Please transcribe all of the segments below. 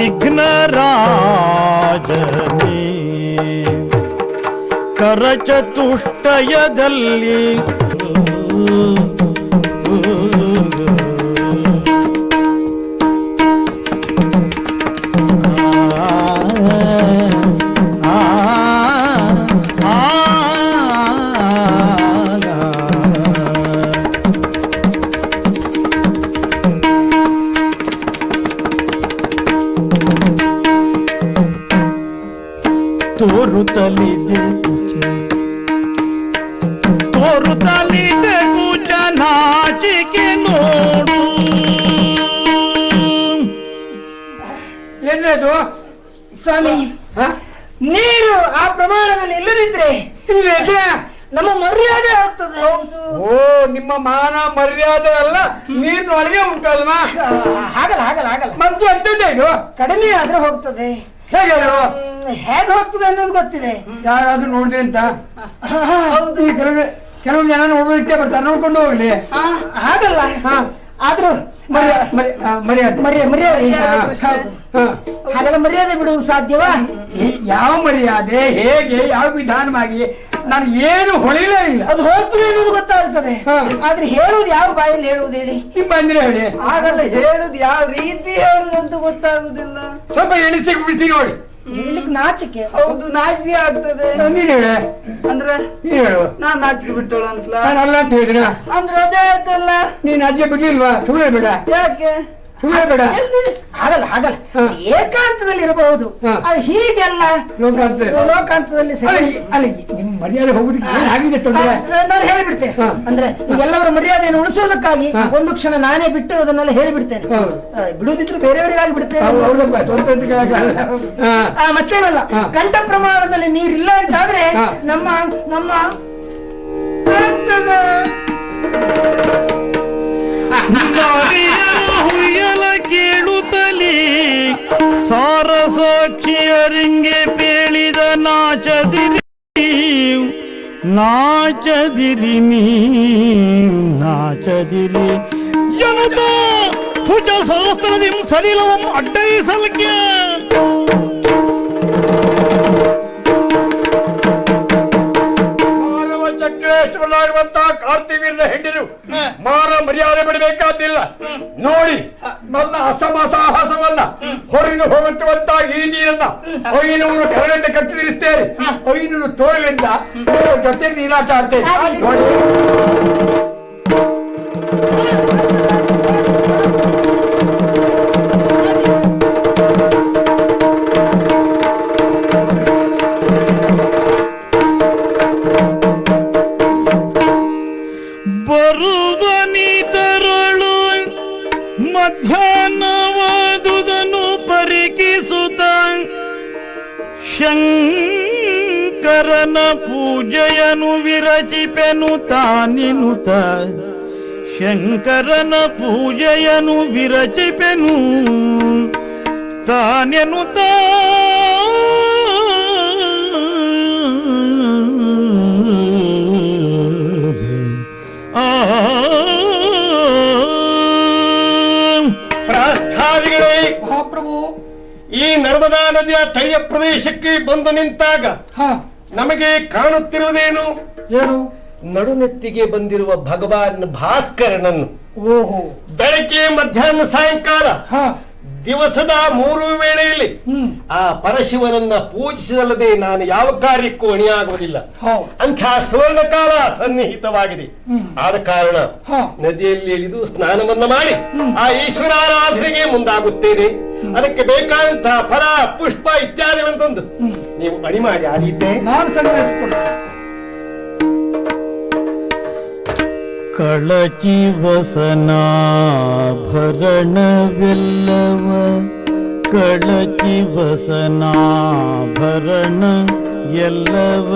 ವಿಘ್ನರಾಜನೇ. ಕರಚತುಷ್ಟಯದಲ್ಲಿ ತೋರುತ್ತಲಿದೆ ತೋರುತ್ತಲಿದೆ ಕುಚ ನಾಚಿಕೆ ನೋಡು. ಏನದು ಸ್ವಾಮಿ ನೀರು ಆ ಪ್ರಮಾಣದಲ್ಲಿ ಇಲ್ಲದಿದ್ರೆ ನಮ್ಮ ಮರ್ಯಾದೆ ಆಗ್ತದೆ. ಹೌದು. ಓ ನಿಮ್ಮ ಮಾನ ಮರ್ಯಾದೆ ಅಲ್ಲ ನೀರಿನ ಒಳಗೆ ಉಂಟಲ್ವಾ? ಹಾಗಲ್ಲ ಹಾಗಲ್ಲ ಹಾಗಲ್ಲ. ಮನಸ್ಸು ಅಂತದ್ದೇನು ಕಡಿಮೆ ಆದ್ರೆ ಹೋಗ್ತದೆ. ಹೇಗೆ ಹೇಗೆ ಹೋಗ್ತದೆ ಅನ್ನೋದು ಗೊತ್ತಿದೆ. ಯಾರಾದ್ರೂ ನೋಡ್ರಿ ಅಂತ? ಹೌದು ಕೆಲವು ಕೆಲವು ಜನ ನೋಡೋದಕ್ಕೆ ಬರ್ತಾರೆ ನೋಡ್ಕೊಂಡು ಹೋಗ್ಲಿ. ಹಾಗಲ್ಲ. ಆದ್ರೂ ಮರ್ಯಾದೆ. ಮರ್ಯಾದೆ ಬಿಡುವುದು ಸಾಧ್ಯವಾ? ಯಾವ ಮರ್ಯಾದೆ? ಹೇಗೆ? ಯಾವ ವಿಧಾನವಾಗಿ? ನಾನು ಏನು ಹೊಳಿಲೇ ಇಲ್ಲ. ಅದು ಹೋಗ್ತದೆ ಅನ್ನೋದು ಗೊತ್ತಾಗ್ತದೆ. ಆದ್ರೆ ಹೇಳುವುದು ಯಾವ ಬಾಯಲ್ಲಿ ಹೇಳುವುದು ಹೇಳಿ? ನಿಮ್ಮ ಬಂದ್ರೆ ಹೇಳಿ. ಹಾಗಲ್ಲ ಹೇಳುದು ಯಾವ ರೀತಿ ಹೇಳುದು ಅಂತ ಗೊತ್ತಾಗುದಿಲ್ಲ. ಸ್ವಲ್ಪ ಎಣಿಸಿ ಬಿಸಿ ನೋಡಿ. ಹೇಳಲಿಕ್ಕೆ ನಾಚಿಕೆ. ಹೌದು ನಾಚಿಕೆ ಆಗ್ತದೆ. ನೀನು ಹೇಳ. ಅಂದ್ರೆ? ನೀನು ಹೇಳು. ನಾನ್ ನಾಚಿಕೆ ಬಿಟ್ಟೋಳ ಅಂತಲ್ಲ ಅಲ್ಲ ಅಂತ ಹೇಳಿದ್ರ? ಅಂದ್ರೆ ಅದೇ ಆಯ್ತಲ್ಲ? ನೀನ್ ಅಜ್ಜೆ ಬಿಡ್ಲಿಲ್ವಾ? ಸುಮ್ಮನೆ ಬಿಡ. ಯಾಕೆ? ಸುಮ್ಮನೆ ಬೇಡ. ಎಲ್ಲಿ? ಹಾಗಲ್ಲ ಹಾಗಲ್ಲ. ಏಕಾಂತದಲ್ಲಿ ಇರಬಹುದು. ಹೀಗೆಲ್ಲ ಲೋಕಾಂತ ಲೋಕಾಂತದಲ್ಲಿ ಮರ್ಯಾದೆ ಹೋಗುದಕ್ಕೆ ತೊಂದರೆ ನಾನು ಹೇಳಿಬಿಡ್ತೇನೆ ಅಂದ್ರೆ ಎಲ್ಲವರ ಮರ್ಯಾದೆಯನ್ನು ಉಳಿಸೋದಕ್ಕಾಗಿ ಒಂದು ಕ್ಷಣ ನಾನೇ ಬಿಟ್ಟು ಅದನ್ನೆಲ್ಲ ಹೇಳಿಬಿಡ್ತೇನೆ. ಬಿಡುವುದಿದ್ರು ಬೇರೆಯವರಿಗಾಗಿ ಬಿಡ್ತೇನೆ. ಮತ್ತೇನಲ್ಲ. ಕಂಠ ಪ್ರಮಾಣದಲ್ಲಿ ನೀರಿಲ್ಲ ಅಂತಾದ್ರೆ ನಮ್ಮ ನಮ್ಮ ನಮ್ಮ ಸಾರಸಾಕ್ಷಿಯರಿಂಗೆ ಪೇಳಿದ ನಾಚದಿರಿ ನಾಚದಿರಿ ನೀ ನಾಚದಿರಿ ಜನತ ಭುಜ ಸಹಸ್ರದಿಂ ಸಲಿಲವಂ ಅಡ್ಡೈಸಲ್ಗೆ ಚಕ್ರೇಶ್ವರನಾಗಿರುವಂತಹ ಕಾರ್ತಿವೀರ್ನ ಹೆಂಡಿರು ಮಾನ ಮರ್ಯಾದೆ ಬಿಡಬೇಕಾದಿಲ್ಲ ನೋಡಿ ನನ್ನ ಅಸಮಸಾಹಸವನ್ನ ಹೊರಗೆ ಹೋಗುತ್ತಿರುವಂತಹ ಈ ನೀರನ್ನ ಐನೂರು ಕಟ್ಟಿ ಕಟ್ಟಿರುತ್ತೇನೆ ಐನೂರು ತೋಳಿನಿಂದ ಜೊತೆ ನೀರಾಚಾಡ್ತೇನೆ ನೋಡಿ. ಶಂಕರನ ಪೂಜೆಯನು ವಿರಚಿಪೆನು ತಾನಿನುತ ಶಂಕರನ ಪೂಜೆಯನು ವಿರಚಿಪೆನು ತಾನೆನುತ ಆ ನದಿಯ ತಳಿಯ ಪ್ರದೇಶಕ್ಕೆ ಬಂದು ನಿಂತಾಗ ನಮಗೆ ಕಾಣುತ್ತಿರುವುದೇನು? ಏನು? ನಡುನೆತ್ತಿಗೆ ಬಂದಿರುವ ಭಗವಾನ್ ಭಾಸ್ಕರನನ್ನು. ಓಹೋ. ಬೆಳಗ್ಗೆ ಮಧ್ಯಾಹ್ನ ಸಾಯಂಕಾಲ ದಿವಸದ ಮೂರು ವೇಳೆಯಲ್ಲಿ ಆ ಪರಶಿವನನ್ನ ಪೂಜಿಸಿದಲ್ಲದೆ ನಾನು ಯಾವ ಕಾರ್ಯಕ್ಕೂ ಅಣಿಯಾಗುವುದಿಲ್ಲ. ಅಂಥ ಸುವರ್ಣ ಕಾಲ ಸನ್ನಿಹಿತವಾಗಿದೆ ಆದ ಕಾರಣ. ನದಿಯಲ್ಲಿ ಇಳಿದು ಸ್ನಾನವನ್ನ ಮಾಡಿ ಆ ಈಶ್ವರಾರಾಧನೆಗೆ ಮುಂದಾಗುತ್ತೇನೆ. ಅದಕ್ಕೆ ಬೇಕಾದಂತಹ ಫಲ ಪುಷ್ಪ ಇತ್ಯಾದಿಗಳನ್ನು ತಂದು ನೀವು ಅಡಿ ಮಾಡಿ ಆ ರೀತಿ. ನಾನು ಸಂಗ್ರಹಿಸಿಕೊಂಡು ಕಳಚಿ ವಸನಾಭರಣವೆಲ್ಲವ ಕಳಚಿ ವಸನಾಭರಣ ಎಲ್ಲವ.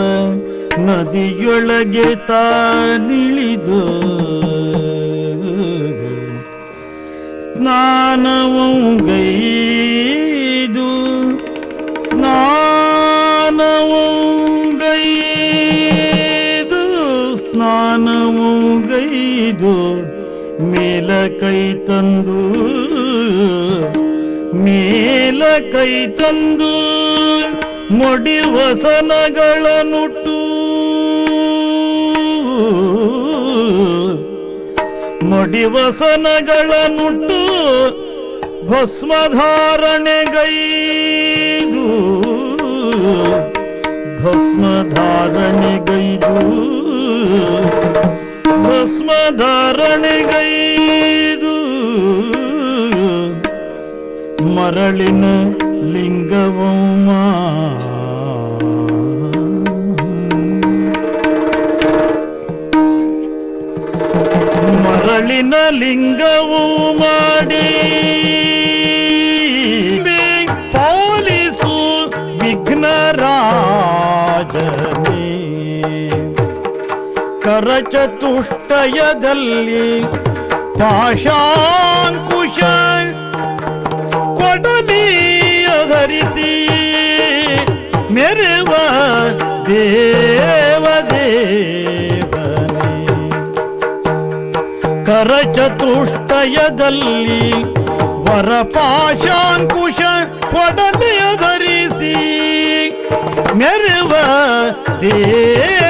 ನದಿಯೊಳಗೆ ತಾನಿಳಿದು. ಸ್ನಾನವು ಗೈದು ಮೇಲ ಕೈ ತಂದು, ಮೇಲ ಕೈ ತಂದು, ಮೊಡಿ ವಸನಗಳ ನುಟ್ಟು ಮೊಡಿ ವಸನಗಳ ನುಟ್ಟು ಭಸ್ಮಧಾರಣೆಗೈದು ಭಸ್ಮಧಾರಣೆಗೈದು. ಭಸ್ಮಧಾರಣೆಗೈದು ಮರಳಿನ ಲಿಂಗವಮ್ಮ. ಮರಳಿನ ಲಿಂಗವು ಮಾಡಿ. ಕರಚತುಷ್ಟಯದಲ್ಲಿ ಪಾಶಾಂಕುಶ ಕೊಡಲಿಯ ಧರಿಸಿ ಮೆರುವ ದೇವದೇವನೇ. ಕರಚತುಷ್ಟಯದಲ್ಲಿ ವರಪಾಶಾಂಕುಶ ಕೊಡಲಿಯ ಧರಿಸಿ ಮೆರುವ ದೇವ